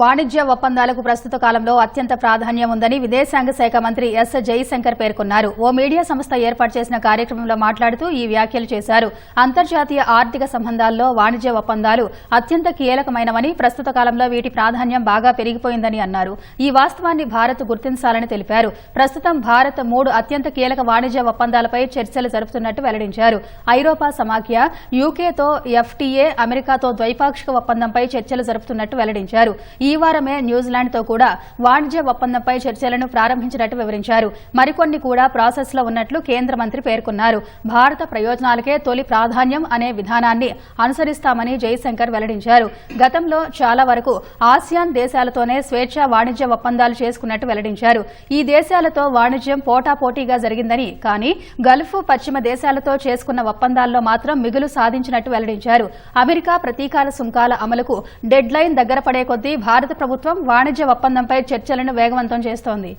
వాణిజ్య ఒప్పందాలకు ప్రస్తుత కాలంలో అత్యంత ప్రాధాన్యం ఉందని విదేశాంగ శాఖ మంత్రి ఎస్ జైశంకర్ పేర్కొన్నారు. ఓ మీడియా సంస్థ ఏర్పాటు చేసిన కార్యక్రమంలో మాట్లాడుతూ ఈ వ్యాఖ్యలు చేశారు. అంతర్జాతీయ ఆర్థిక సంబంధాల్లో వాణిజ్య ఒప్పందాలు అత్యంత కీలకమైనవని ప్రస్తుత కాలంలో వీటి ప్రాధాన్యం బాగా పెరిగిపోయిందని అన్నారు. ఈ వాస్తవాన్ని భారత్ గుర్తించాలని తెలిపారు. ప్రస్తుతం భారత్ మూడు అత్యంత కీలక వాణిజ్య ఒప్పందాలపై చర్చలు జరుపుతున్నట్టు వెల్లడించారు. ఐరోపా సమాఖ్య యూకేతో ఎఫ్టీఏ అమెరికాతో ద్వైపాక్షిక ఒప్పందంపై చర్చలు జరుపుతున్నట్టు వెల్లడించారు. ఈ వారమే న్యూజిలాండ్తో కూడా వాణిజ్య ఒప్పందంపై చర్చలను ప్రారంభించినట్టు వివరించారు. మరికొన్ని కూడా ప్రాసెస్లో ఉన్నట్లు కేంద్ర మంత్రి పేర్కొన్నారు. భారత ప్రయోజనాలకే తొలి ప్రాధాన్యం అనే విధానాన్ని అనుసరిస్తామని జయశంకర్ వెల్లడించారు. గతంలో చాలా వరకు ఆసియాన్ దేశాలతోనే స్వేచ్ఛ వాణిజ్య ఒప్పందాలు చేసుకున్నట్టు వెల్లడించారు. ఈ దేశాలతో వాణిజ్యం పోటాపోటీగా జరిగిందని కానీ గల్ఫ్ పశ్చిమ దేశాలతో చేసుకున్న ఒప్పందాల్లో మాత్రం మిగులు సాధించినట్టు వెల్లడించారు. అమెరికా ప్రతీకార సుంకాల అమలుకు డెడ్ లైన్ దగ్గర పడే కొద్దీ భారత ప్రభుత్వం వాణిజ్య ఒప్పందంపై చర్చలను వేగవంతం చేస్తోంది.